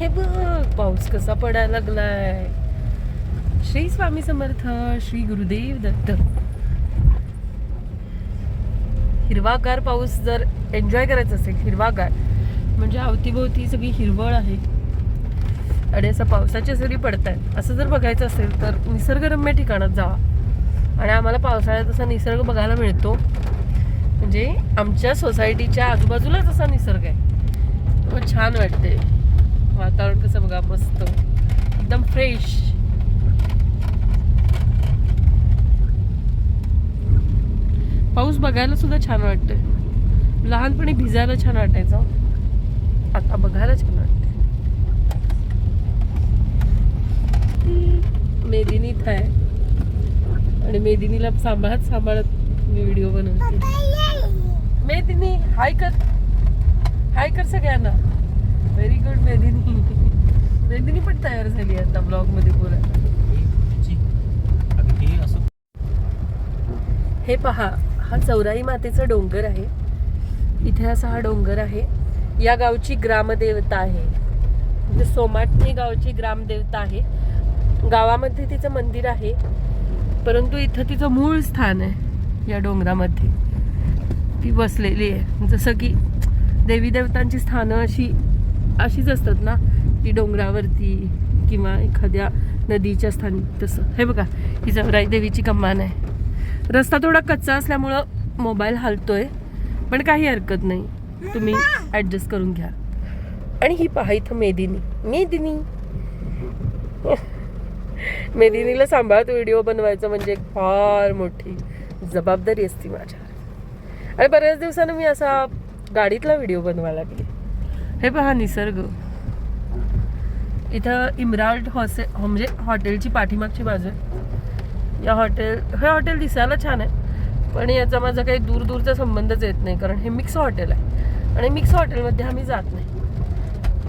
हे बघ पाऊस कसा पडायला लागलाय. श्री स्वामी समर्थ श्री गुरुदेव दत्त. हिरवागार पाऊस जर एन्जॉय करायचा असेल हिरवागार म्हणजे अवतीभोवती सगळी हिरवळ आहे. आणि असं पावसाच्या सरी पडत आहेत असं जर बघायचं असेल तर निसर्गरम्य ठिकाणात जावा. आणि आम्हाला पावसाळ्यात असा निसर्ग बघायला मिळतो. म्हणजे आमच्या सोसायटीच्या आजूबाजूलाच असा निसर्ग आहे. मग छान वाटते वातावरण कसं बघा मस्त. एकदम फ्रेश पाऊस बघायला सुद्धा छान वाटतंय. लहानपणी भिजायला छान वाटायचं आता बघायला छान वाटते मेदिनी इथं आहे. आणि मेदिनीला सांभाळत सांभाळत मी व्हिडिओ बनवते. मेदिनी हाय कर. हाय कर सगळ्यांना व्हेरी गुड मेदिनी मेदिनी पण तयार झाली आहे आता ब्लॉगमध्ये बोला अगदी हे पहा हा चौराई मातेचा डोंगर आहे. इथे असा हा डोंगर आहे. या गावची ग्रामदेवता आहे. म्हणजे सोमाटणे गावची ग्रामदेवता आहे. गावामध्ये तिचं मंदिर आहे. परंतु इथं तिचं मूळ स्थान आहे या डोंगरामध्ये. ती बसलेली आहे. जसं की देवी देवतांची स्थानं अशी अशीच असतात ना. वरती डोंगरावरती किंवा एखाद्या नदीच्या स्थानी तसं. हे बघा ही जवराई देवीची कमान आहे. रस्ता थोडा कच्चा असल्यामुळं मोबाईल हलतोय पण काही हरकत नाही. तुम्ही ॲडजस्ट करून घ्या. आणि ही पहा इथं मेदिनी. मेदिनी. मेदिनीला सांभाळत व्हिडिओ बनवायचं म्हणजे एक फार मोठी जबाबदारी असती माझ्यावर. आणि बऱ्याच दिवसानं मी असा गाडीतला व्हिडिओ बनवायला लागले. हे पहा निसर्ग. इथं इम्राल्ट हॉसे हो, म्हणजे हॉटेलची पाठीमागची बाजू आहे. या हॉटेल हे हॉटेल दिसायला छान आहे पण याचा माझा काही दूर दूरचा संबंधच येत नाही कारण हे मिक्स हॉटेल आहे. आणि मिक्स हॉटेलमध्ये आम्ही जात नाही.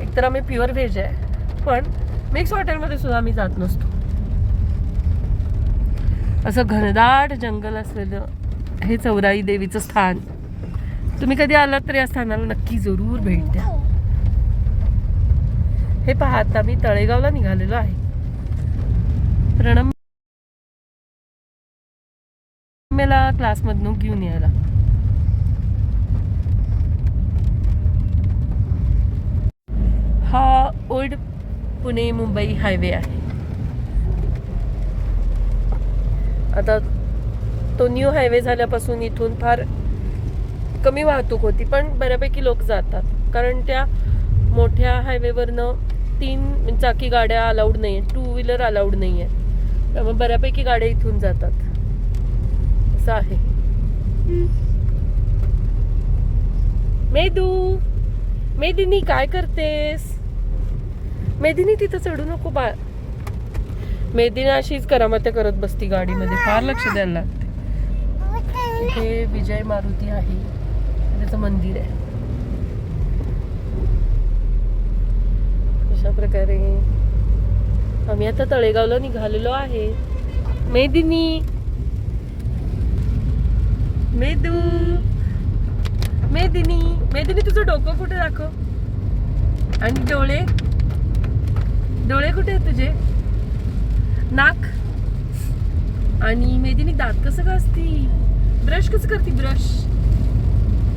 एकतर आम्ही प्युअर व्हेज आहे पण मिक्स हॉटेलमध्ये सुद्धा आम्ही जात नसतो. असं घनदाट जंगल असलेलं हे चौराई देवीचं स्थान. तुम्ही कधी आलात तर या स्थानाला नक्की जरूर भेट द्या. हे पहा आता मी तळेगावला निघालेलो आहे. प्रणम मला क्लासमधून घेऊन यायला. हा ओल्ड पुणे मुंबई हायवे आहे. आता तो न्यू हायवे झाल्यापासून इथून फार कमी वाहतूक होती पण बऱ्यापैकी लोक जातात. कारण त्या मोठ्या हायवेवरनं तीन चाकी गाड्या अलाउड नाही आहेत टू व्हीलर अलाउड नाही आहे त्यामुळे बऱ्यापैकी गाड्या इथून जातात. असं आहे. मेदू मेदिनी काय करतेस? मेदिनी तिथं चढू नको बा मेदिना अशीच करामत्या करत बसती गाडीमध्ये. फार लक्ष द्यायला लागते इथे विजय मारुती आहे. त्याचं मंदिर आहे अशा प्रकारे. आम्ही आता तळेगावला निघालेलो आहे. मेदिनी. मेदू. मेदिनी. मेदिनी तुझं डोकं कुठे दाखव. आणि डोळे? डोळे कुठे आहेत तुझे? नाक? आणि मेदिनी दात कसं घासती? ब्रश कसं करती? ब्रश.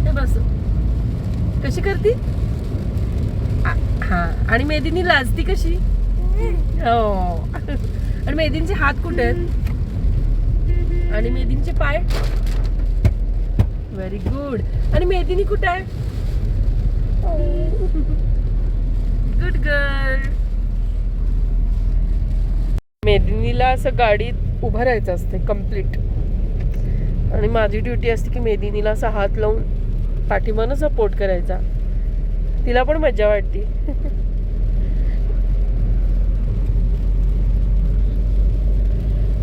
हे बस. कशी करती? हा. आणि मेदिनी लाजती कशी? हो. आणि मेदिनीचे हात कुठे आहेत? आणि मेदिनीचे पाय? व्हेरी गुड आणि मेदिनी कुठे आहे? गुड गर्ल मेदिनीला असं गाडीत उभं राहायचं असते कंप्लीट आणि माझी ड्युटी असते की मेदिनीला असा हात लावून पाठीमानं सपोर्ट करायचा. तिला पण मज्जा वाटते.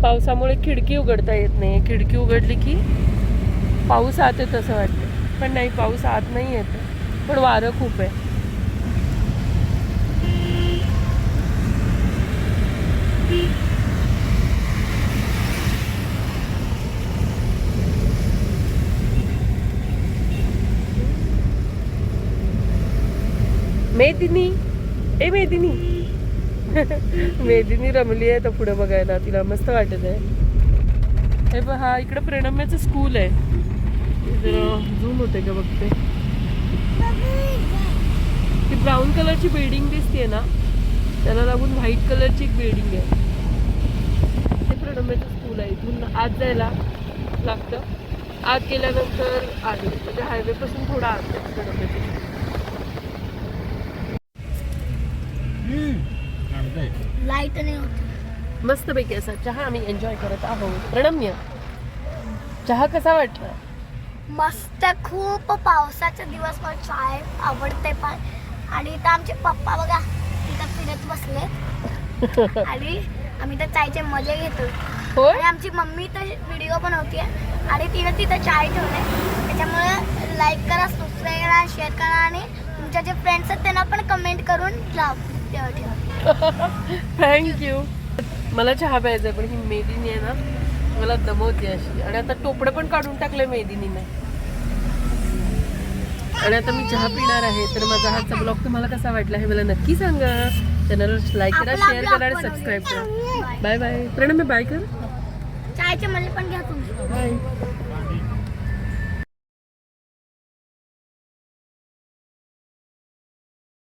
पावसामुळे खिडकी उघडता येत नाही. खिडकी उघडली की पाऊस आत येत असं वाटतं. पण नाही पाऊस आत नाही येत. पण वारं खूप आहे. मेदिनी. ए मेदिनी. मेदिनी रमली आहे तर पुढे बघायला. तिला मस्त वाटत आहे. हे पहा इकडं प्रणम्याचं स्कूल आहे. झूम होते का बघते. ती ब्राऊन कलरची बिल्डिंग दिसते ना? त्याला लागून व्हाईट कलरची एक बिल्डिंग आहे. ते प्रणम्याचं स्कूल आहे. इथून आत जायला लागतं. आत गेल्यानंतर म्हणजे आहे म्हणजे हायवे पासून थोडा आत प्रणम्याचं. नाही होत। मस्तपैकी असा चहा आम्ही एन्जॉय करत आहोत. प्रणम्य चहा कसा वाटला? मस्त खूप पावसाचे दिवस पण चाय आवडते पण. आणि इथं आमचे पप्पा बघा तिथं फिरत बसले. आणि आम्ही तर चायचे मजे घेतो. आणि आमची मम्मी तर व्हिडिओ बनवते आणि तिने तिथं चाय ठेवले त्याच्यामुळे लाईक करा सबस्क्राईब करा शेअर करा. आणि तुमच्या जे फ्रेंड्स आहेत त्यांना पण कमेंट करून लाव. थँक्यू मला चहा प्यायचा आहे, पण ही मेदिनी आहे ना मला दमवते अशी. आणि आता टोपडं पण काढून टाकलंय मेदिनीने आणि आता मी चहा पिणार आहे तर माझा हाचा ब्लॉग तुम्हाला कसा वाटला हे मला नक्की सांगा. चॅनल लाईक करा शेअर करा आणि. सबस्क्राईब करा. बाय बाय प्रणम्य बाय कर. चायचे मजे पण घ्या बाय